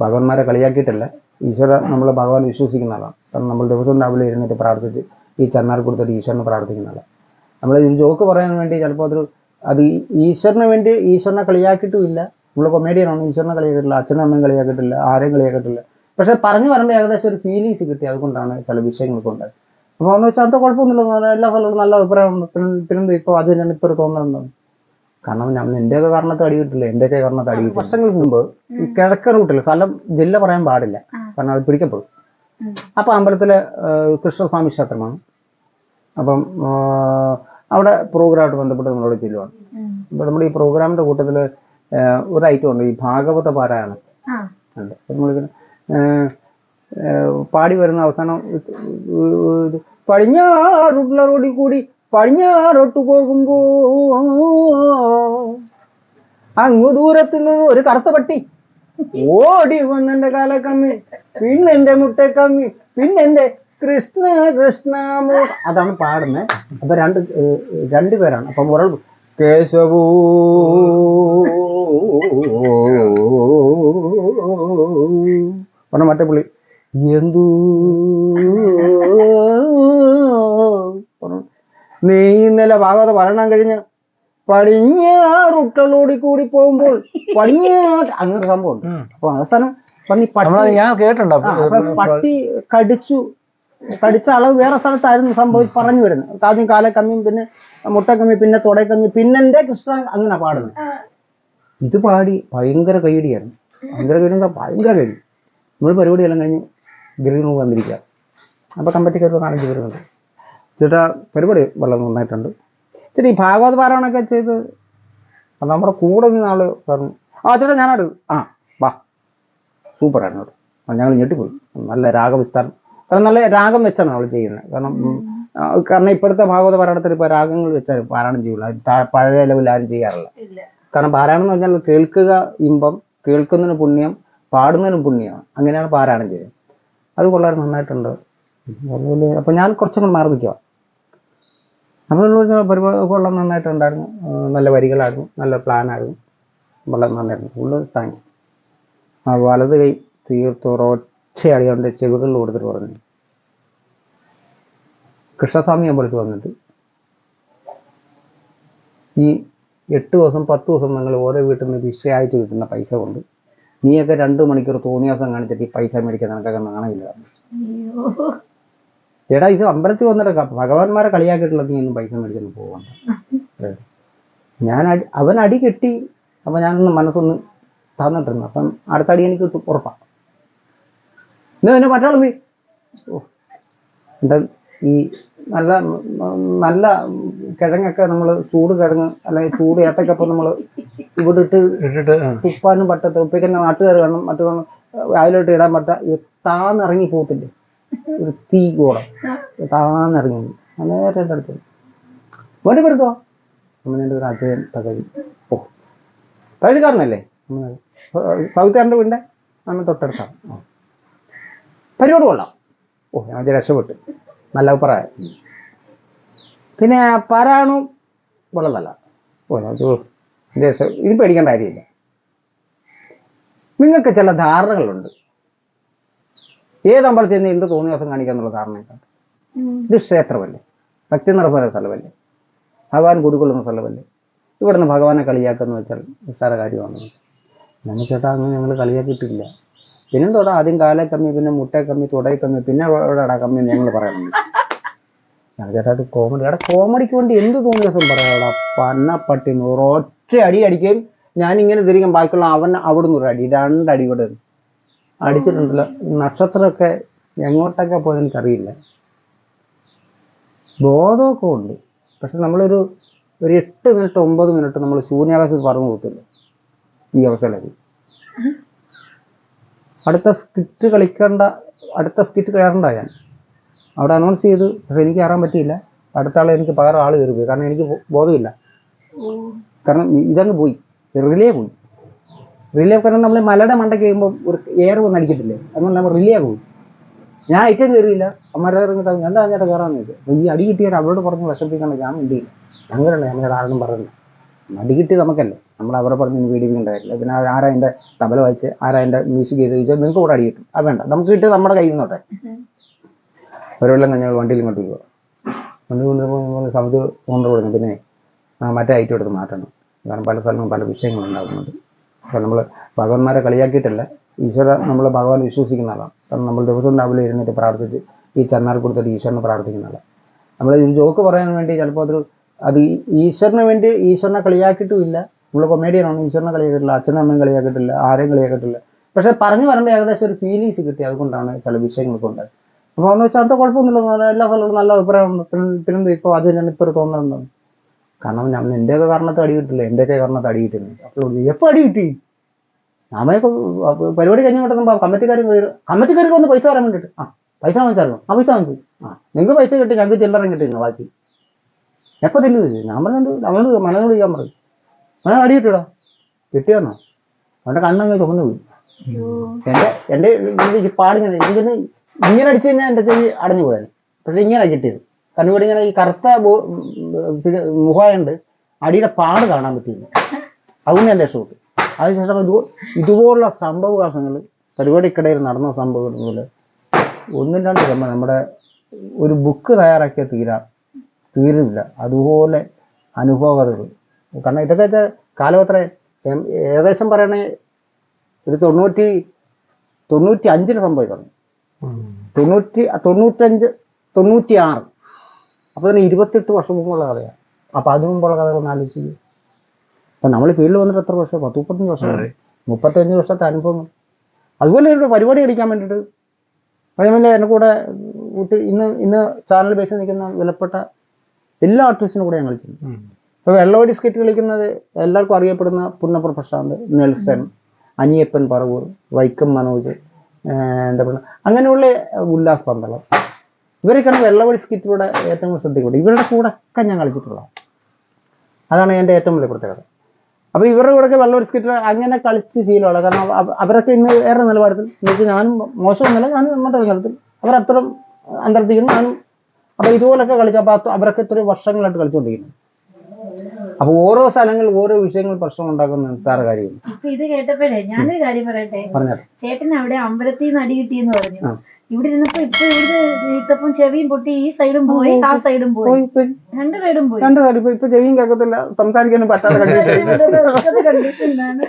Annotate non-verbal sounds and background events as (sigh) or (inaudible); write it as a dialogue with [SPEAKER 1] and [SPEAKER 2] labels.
[SPEAKER 1] ഭഗവാന്മാരെ കളിയാക്കിയിട്ടല്ല. ഈശ്വര നമ്മൾ ഭഗവാൻ വിശ്വസിക്കുന്ന ആളാണ് കാരണം നമ്മൾ ദിവസവും രാവിലെ എഴുന്നേറ്റ് പ്രാർത്ഥിച്ച് ഈ ചെന്നാർ കൊടുത്തിട്ട് ഈശ്വരനെ പ്രാർത്ഥിക്കുന്ന ആളാണ് നമ്മൾ ഒരു ജോക്ക് പറയാൻ വേണ്ടി ചിലപ്പോൾ അതൊരു അത് ഈശ്വരന് വേണ്ടി ഈശ്വരനെ കളിയാക്കിയിട്ടും ഇല്ല നമ്മൾ കൊമേഡിയനാണ് ഈശ്വരനെ കളിയാക്കിയിട്ടില്ല. അച്ഛനും അമ്മയും കളിയാക്കിയിട്ടില്ല. ആരെയും കളിയാക്കിയിട്ടില്ല. പക്ഷെ പറഞ്ഞു പറയുമ്പോൾ ഏകദേശം ഒരു ഫീലിങ്സ് കിട്ടി. അതുകൊണ്ടാണ് ചില വിഷയങ്ങൾക്ക് ഉണ്ടായത്. അപ്പോൾ എന്ന് വെച്ചാൽ അത് കുഴപ്പമൊന്നുമില്ല എല്ലാ സ്ഥലവും നല്ല അഭിപ്രായമുണ്ട് പിന്നെ പിന്നെന്ത്? ഇപ്പോൾ അത് ഞാൻ ഇപ്പോൾ തോന്നലുണ്ടാവും കാരണം ഞാൻ നിന്റെയൊക്കെ കാരണത്ത് അടി കിട്ടില്ല എന്റെയൊക്കെ കാരണത്ത് അടി കിട്ടില്ല. വർഷങ്ങൾക്ക് മുമ്പ് ഈ കിഴക്കൻ റൂട്ടിൽ സ്ഥലം ജില്ല പറയാൻ പാടില്ല. കാരണം അത് പിടിക്കപ്പെടും. അപ്പൊ അമ്പലത്തിലെ കൃഷ്ണസ്വാമി ക്ഷേത്രമാണ്. അപ്പം അവിടെ പ്രോഗ്രാമായിട്ട് ബന്ധപ്പെട്ട് നമ്മളോട് ചെല്ലുവാണ്. അപ്പൊ നമ്മുടെ ഈ പ്രോഗ്രാമിന്റെ കൂട്ടത്തിൽ ഒരു ഐറ്റം ഉണ്ട് ഈ ഭാഗവത പാരായണം. ഉണ്ട്. നമ്മളിങ്ങനെ പാടി വരുന്ന അവസാനം പടിഞ്ഞാറുള്ള റോഡിൽ കൂടി പടിഞ്ഞാറോട്ട് പോകുമ്പോ അങ്ങു ദൂരത്തു നിന്ന് ഒരു കറുത്ത പട്ടി. ഓടി വന്നെന്റെ കാലക്കമ്മി പിന്നെന്റെ മുട്ടക്കമ്മി പിന്നെന്റെ കൃഷ്ണ കൃഷ്ണ അതാണ് പാടുന്നത് അപ്പൊ രണ്ട് രണ്ടു പേരാണ്. അപ്പം ഒരാൾ കേശവൂ. പറഞ്ഞ മറ്റേ പുള്ളി. എന്തു നീ ഇന്നലെ ഭാഗവത പറയണം കഴിഞ്ഞ് പടിഞ്ഞാറുട്ടലോടി കൂടി പോകുമ്പോൾ (laughs) പടിഞ്ഞാറ് അങ്ങനെ സംഭവം ഉണ്ട്. അപ്പൊ അവസാനം
[SPEAKER 2] പന്നി ഞാൻ കേട്ടിട്ടുണ്ടോ.
[SPEAKER 1] പട്ടി കടിച്ചു കടിച്ച അളവ് വേറെ സ്ഥലത്തായിരുന്നു സംഭവം പറഞ്ഞു വരുന്നത്. ആദ്യം കാല കാലക്കമ്മിയും പിന്നെ മുട്ടക്കമ്മി പിന്നെ തുടക്കമ്മി പിന്നെ എന്റെ കൃഷ്ണ അങ്ങനെ പാടുന്നത് ഇത് പാടി ഭയങ്കര കൈയടിയായിരുന്നു ഭയങ്കര കൈയടി ഭയങ്കര കൈടി നമ്മൾ പരിപാടിയെല്ലാം കഴിഞ്ഞ് ഗ്രീൻ റൂം വന്നിരിക്കുക. അപ്പൊ കമ്പറ്റിക്കാർ കാണിച്ചു വരുന്നത് ചേട്ടാ പരിപാടി വളരെ നന്നായിട്ടുണ്ട്. ചേട്ടാ ഈ ഭാഗവത പാരായണമൊക്കെ ചെയ്ത് നമ്മുടെ കൂടെ നിന്ന് ആൾ പറഞ്ഞു. ആ ചേട്ടാ ഞാനാട് ആ വാ. സൂപ്പറായിരുന്നു ആണ് അത് ഞങ്ങൾ ഞെട്ടിപ്പോയി. നല്ല രാഗവിസ്താരം കാരണം നല്ല രാഗം വെച്ചാണ് അവൾ ചെയ്യുന്നത്. കാരണം കാരണം ഇപ്പോഴത്തെ ഭാഗവത പാരായണത്തിൽ ഇപ്പോൾ രാഗങ്ങൾ വെച്ചാൽ പാരായണം ചെയ്യുള്ളൂ താ- പഴയ ലെവലിൽ ആരും ചെയ്യാറില്ല. കാരണം പാരായണം എന്ന് പറഞ്ഞാൽ കേൾക്കുക ഇമ്പം കേൾക്കുന്നതിന് പുണ്യം പാടുന്നതിനും പുണ്യമാണ് അങ്ങനെയാണ് പാരായണം ചെയ്യുന്നത്. അത് കൊള്ളാൻ നന്നായിട്ടുണ്ട്. അതുപോലെ അപ്പം ഞാൻ കുറച്ചും കൂടി മാറി നിൽക്കുക അപ്പോൾ പരിപാടി കൊള്ളാം നന്നായിട്ടുണ്ടായിരുന്നു നല്ല വരികളായിരുന്നു. നല്ല പ്ലാനായിരുന്നു. വളരെ നന്നായിരുന്നു. ഫുള്ള് താങ്ക്സ് ആ വലത് കൈ തീർത്തൊരൊറ്റയടി അവന്റെ ചെവികളിൽ കൊടുത്തിട്ട് പറഞ്ഞു. കൃഷ്ണസ്വാമി അമ്പലത്തിൽ വന്നിട്ട് ഈ എട്ട് ദിവസം പത്ത് ദിവസം നിങ്ങൾ ഓരോ വീട്ടിൽ നിന്ന് ഭിക്ഷയായിട്ട് കിട്ടുന്ന പൈസ കൊണ്ട് നീയൊക്കെ രണ്ട് മണിക്കൂർ തോന്നിയാസം കാണിച്ചിട്ട് ഈ പൈസ മേടിക്കാൻ നിനക്കൊക്കെ നാണമില്ല. ചേട്ടാ ഇത് അമ്പലത്തിൽ വന്നിട്ട് ഭഗവാന്മാരെ കളിയാക്കിയിട്ടുള്ള നീ ഒന്നും പൈസ മേടിക്കുന്നു പോകണ്ട. (laughs) ഞാൻ അടി അവൻ അടി കെട്ടി അപ്പം ഞാനൊന്ന് മനസ്സൊന്ന് തന്നിട്ടിരുന്നു. അപ്പം അടുത്ത അടി എനിക്ക് ഉറപ്പാണ് ഇന്ന് തന്നെ മറ്റാൾ നീ ഓ. എന്താ ഈ നല്ല നല്ല കിഴങ്ങൊക്കെ നമ്മൾ ചൂട് കിഴങ്ങ് അല്ലെങ്കിൽ ചൂട് ഏത്തക്കപ്പം നമ്മൾ ഇവിടെ ഇട്ട്
[SPEAKER 2] ഇട്ടിട്ട്.
[SPEAKER 1] തുപ്പാനും പറ്റത്ത ഉപ്പിക്കുന്ന നാട്ടുകാർ കാണും മറ്റു അതിലോട്ട് ഇടാൻ പറ്റ താന്നിറങ്ങി പോകത്തില്ലേ ഒരു തീ കൂടം. താന്നിറങ്ങി നേരെ എന്റെ അടുത്ത് വേണ്ടി പെടുത്തോ അമ്മ എന്റെ ഒരു അജയൻ തകഴി. ഓ. തകഴിക്കാരനല്ലേ? സൗത്തുകാരന്റെ വീടിന്റെ അമ്മ തൊട്ടടുത്താണ്. പരിപാടി കൊള്ളാം. ഓ ഞാൻ വിചാരിച്ചു രക്ഷപ്പെട്ടു. നല്ല അഭിപ്രായം. പിന്നെ പരാണു വളരെ നല്ല ഓ ഞാൻ ഇനി പേടിക്കേണ്ട കാര്യമില്ല. നിങ്ങൾക്ക് ചില ധാരണകളുണ്ട്. ഏത് അമ്പലത്തിൽ നിന്ന് എന്ത് തോന്നിയ ദിവസം കാണിക്കുക എന്നുള്ള കാരണം
[SPEAKER 3] ഉം.
[SPEAKER 1] ഇത് ക്ഷേത്രമല്ലേ? ഭക്തി നിറപ്പുന്ന സ്ഥലമല്ലേ? ഭഗവാൻ കുടികൊള്ളുന്ന സ്ഥലമല്ലേ? ഇവിടുന്ന് ഭഗവാനെ കളിയാക്കുന്ന വെച്ചാൽ നിസ്സാര കാര്യമാണ്. നമ്മൾ ചേട്ടാ അങ്ങനെ ഞങ്ങൾ കളിയാക്കിയിട്ടില്ല. പിന്നെ തൊടാ ആദ്യം കാലെ കമ്മി പിന്നെ മുട്ട കമ്മി തുടയെ കമ്മി പിന്നെ എവിടെടാ കമ്മി എന്ന് ഞങ്ങൾ പറയണം ഞാൻ ചേട്ടാ അത് കോമഡി എടാ കോമഡിക്ക് വേണ്ടി എന്ത് തോന്നിയ ദിവസം പറയാടാ പന്നപ്പട്ടി നൂറൊറ്റ അടി അടിക്കുകയും ഞാൻ ഇങ്ങനെ തിരികെ ബാക്കിയുള്ള അവൻ അവിടുന്ന് ഒരു അടി രണ്ടടി കൂടെ അടിച്ചിട്ടുണ്ടല്ലോ. നക്ഷത്രമൊക്കെ എങ്ങോട്ടൊക്കെ പോയത് എനിക്കറിയില്ല. ബോധമൊക്കെ ഉണ്ട്. പക്ഷെ നമ്മളൊരു ഒരു എട്ട് മിനിറ്റ് ഒമ്പത് മിനിറ്റ് നമ്മൾ ശൂന്യാകാശത്ത് പറഞ്ഞു കൊടുത്തില്ല ഈ അവസരത്തിൽ. അടുത്ത സ്കിറ്റ് കളിക്കേണ്ട അടുത്ത സ്കിറ്റ് കയറണ്ട ഞാൻ. അവിടെ അനൗൺസ് ചെയ്തു. പക്ഷെ എനിക്ക് കയറാൻ പറ്റിയില്ല. അടുത്ത ആളെ എനിക്ക് പകരം ആൾ കയറി പോയി കാരണം എനിക്ക് ബോധമില്ല. കാരണം ഇതങ്ങ് പോയി. റിലേ പോയി. റിലേ കാരണം നമ്മൾ മലയുടെ മണ്ടയ്ക്ക് കഴിയുമ്പോൾ ഒരു എയർ വന്ന് അടിക്കത്തില്ലേ? അതുകൊണ്ട് നമ്മൾ റിലേ ആകും ഞാൻ ഐറ്റം കയറിയില്ല അമ്മമാരെ ഇറങ്ങി തന്നെ എന്താ ഞാൻ കയറാന്ന് ഈ അടി കിട്ടിയാൽ അവരോട് പറഞ്ഞ് വിഷമിപ്പിക്കണ്ട ഞാൻ മിണ്ടിയില്ല അങ്ങനെയല്ല ഞങ്ങളുടെ ആളൊന്നും പറഞ്ഞില്ല. അടി കിട്ടി നമുക്കല്ലേ? നമ്മൾ അവരെ പറഞ്ഞ് പീഡിപ്പിക്കേണ്ട കാര്യമില്ല പിന്നെ ആരാ അതിന്റെ തബല വായിച്ച് ആരാ അതിന്റെ മ്യൂസിക് ചെയ്ത് ചോദിച്ചാൽ നിങ്ങൾക്ക് കൂടെ അടി കിട്ടും. അത് വേണ്ട. നമുക്ക് കിട്ടിയത് നമ്മുടെ കയ്യിൽ നിന്നോട്ടെ. ഒരു കഴിഞ്ഞാൽ വണ്ടിയിൽ ഇങ്ങോട്ട് പോകുക വണ്ടി കൊണ്ടുപോകുമ്പോൾ സമുദ്രം കൊണ്ടുപോകുന്നു പിന്നെ മറ്റേ ഐറ്റം എടുത്ത് മാറ്റണം. കാരണം പല സ്ഥലങ്ങളും പല വിഷയങ്ങളും ഉണ്ടാകുന്നുണ്ട് അപ്പോൾ നമ്മൾ ഭഗവാന്മാരെ കളിയാക്കിയിട്ടല്ല. ഈശ്വര നമ്മൾ ഭഗവാൻ വിശ്വസിക്കുന്ന ആളാണ്. കാരണം നമ്മൾ ദിവസവും രാവിലെ ഇരുന്നിട്ട് പ്രാർത്ഥിച്ച് ഈ ചെന്നാർ കൊടുത്തിട്ട് ഈശ്വരനെ പ്രാർത്ഥിക്കുന്ന ആളാണ്. നമ്മൾ ഒരു ജോക്ക് പറയാൻ വേണ്ടി ചിലപ്പോൾ അതൊരു അത് ഈശ്വരന് വേണ്ടി ഈശ്വരനെ കളിയാക്കിയിട്ടുമില്ല നമ്മൾ കൊമേഡിയനാണ് ഈശ്വരനെ കളിയാക്കിയിട്ടില്ല. അച്ഛനും അമ്മയും കളിയാക്കിയിട്ടില്ല. ആരെയും കളിയാക്കിയിട്ടില്ല. പക്ഷെ പറഞ്ഞു വരുമ്പോൾ ഏകദേശം ഒരു ഫീലിങ്സ് കിട്ടി. അതുകൊണ്ടാണ് ചില വിഷയങ്ങളൊക്കെ ഉണ്ടായത്. അപ്പോൾ എന്ന് വെച്ചാൽ അത് കുഴപ്പമൊന്നുമില്ല എല്ലാ സ്ഥലവും നല്ല അഭിപ്രായമുണ്ട് പിന്നെ പിന്നെ ഇപ്പോൾ അത് ഞാൻ ഇപ്പോൾ ഒരു തോന്നലുണ്ടാവും കാരണം ഞാൻ നിന്റെയൊക്കെ കാരണത്ത് അടി കിട്ടില്ല എന്റെയൊക്കെ കാരണത്ത് അടി കിട്ടുന്നു അപ്പോൾ എപ്പോൾ അടി കിട്ടി? ഞാമയൊക്കെ പരിപാടി കഴിഞ്ഞ് കിട്ടുമ്പോൾ കമ്മിറ്റിക്കാർ കമ്മിറ്റിക്കാർക്ക് വന്ന് പൈസ തരാൻ വേണ്ടിട്ട്. ആ പൈസ വാങ്ങിച്ചായിരുന്നു? ആ പൈസ വാങ്ങിച്ചു. ആ നിങ്ങൾക്ക് പൈസ കിട്ടി ഞങ്ങൾക്ക് ചില്ലറ കിട്ടിയിരുന്നു ബാക്കി. എപ്പോൾ തില്ലു ഞാൻ പറഞ്ഞു അവനോട് മനോട് ചെയ്യാൻ പറയും അവനെ അടി കിട്ടിയടാ. കിട്ടിയെന്നോ? അവന്റെ കണ്ണങ്ങ് ചുമന്ന് പോയി. എന്റെ ഈ പാടിങ്ങനെ എനിക്കിന്ന് ഇങ്ങനെ അടിച്ചു കഴിഞ്ഞാൽ എന്റെ ചെവി അടഞ്ഞു പോയാൽ പക്ഷെ ഇങ്ങനെ കിട്ടിയത്. കാരണം ഇവിടെ ഇങ്ങനെ ഈ കറുത്ത മുഖമായുണ്ട് അടിയുടെ പാട് കാണാൻ പറ്റിയില്ല. അതുകൊണ്ട് എന്റെ ഷോട്ട് അതിനുശേഷം ഇത് ഇതുപോലുള്ള സംഭവവികാസങ്ങൾ പരിപാടിക്കിടയിൽ നടന്ന സംഭവങ്ങൾ ഒന്നും രണ്ട് നമ്മൾ നമ്മുടെ ഒരു ബുക്ക് തയ്യാറാക്കിയാൽ തീരാ തീരുന്നില്ല. അതുപോലെ അനുഭവകഥകൾ. കാരണം ഇതൊക്കെ കാലപത്ര ഏകദേശം പറയണേ ഒരു തൊണ്ണൂറ്റി തൊണ്ണൂറ്റി അഞ്ചിന് സംഭവിക്കണം തൊണ്ണൂറ്റി തൊണ്ണൂറ്റഞ്ച് തൊണ്ണൂറ്റി ആറ് അപ്പോൾ തന്നെ ഇരുപത്തെട്ട് വർഷം മുമ്പുള്ള കഥയാണ്. അപ്പോൾ അതിനു മുമ്പുള്ള കഥകളൊന്ന് ആലോചിച്ച് അപ്പം നമ്മൾ ഫീൽഡിൽ വന്നിട്ട് എത്ര വർഷം? പത്ത് മുപ്പത്തഞ്ച് വർഷമായി മുപ്പത്തഞ്ച് വർഷത്തെ അനുഭവങ്ങൾ അതുപോലെ ഒരു പരിപാടി കളിക്കാൻ വേണ്ടിയിട്ട് അതേപോലെ എന്റെ കൂടെ ഇന്ന് ഇന്ന് ചാനൽ ബേസിൽ നിൽക്കുന്ന വിലപ്പെട്ട എല്ലാ ആർട്ടിസ്റ്റിനും കൂടെ ഞാൻ കളിച്ചിട്ടുണ്ട്. ഇപ്പോൾ വെള്ളവടി സ്കിറ്റ് കളിക്കുന്നത് എല്ലാവർക്കും അറിയപ്പെടുന്ന പുന്നപ്ര പ്രശാന്ത് നെൽസൺ അനിയപ്പൻ പറവൂർ വൈക്കം മനോജ് എന്താ പറയുക അങ്ങനെയുള്ള ഉല്ലാസ് പന്തളം. ഇവരൊക്കെയാണ് വെള്ളവഴി സ്കിറ്റിലൂടെ ഏറ്റവും കൂടുതൽ ശ്രദ്ധിക്കുന്നത് ഇവരുടെ കൂടെ ഒക്കെ ഞാൻ കളിച്ചിട്ടുള്ളത് അതാണ് എന്റെ ഏറ്റവും വലിയ പ്രത്യേകത. അപ്പോൾ ഇവരുടെ കൂടെയൊക്കെ വെള്ളവഴി സ്കിറ്റിൽ അങ്ങനെ കളിച്ച് ശീലമുള്ള കാരണം അവ- അവരൊക്കെ ഇന്ന് വേറെ നിലവാരത്തിൽ എന്നുവെച്ചാൽ ഞാനും മോശമൊന്നുമില്ല ഞാനും മറ്റൊരു നിലത്തിൽ അവരത്രയും അന്തർത്തിക്കുന്നു ഞാനും അപ്പോൾ ഇതുപോലൊക്കെ കളിച്ചു അപ്പോൾ അവരൊക്കെ ഇത്രയും വർഷങ്ങളായിട്ട് കളിച്ചുകൊണ്ടിരിക്കുന്നു. അപ്പോൾ ഓരോ സ്ഥലങ്ങളിൽ ഓരോ വിഷയങ്ങൾ പ്രശ്നം ഉണ്ടാക്കുന്ന നിസ്സാര കാര്യം
[SPEAKER 3] അപ്പൊ ഇത് കേട്ടപ്പോഴേ ഞാനൊരു കാര്യം പറയട്ടെ ചേട്ടൻ അവിടെ അമ്പലത്തിൽ നിന്ന് അടി കിട്ടിയെന്ന് പറഞ്ഞു. ഇവിടെ ഇരുന്നപ്പോ ഇപ്പൊ ഇവിടെ ഇട്ടപ്പം ചെവിയും പൊട്ടി ഈ സൈഡും പോയി ആ സൈഡും പോയി
[SPEAKER 1] പോയി പോയി
[SPEAKER 3] രണ്ട് സൈഡും പോയി
[SPEAKER 1] രണ്ട് കാര്യം ഇപ്പൊ ഇപ്പൊ ചെവിയും കേൾക്കത്തില്ല സംസാരിക്കാനും പറ്റാത്ത കണ്ടീഷൻ
[SPEAKER 3] കണ്ടീഷനിലാണ്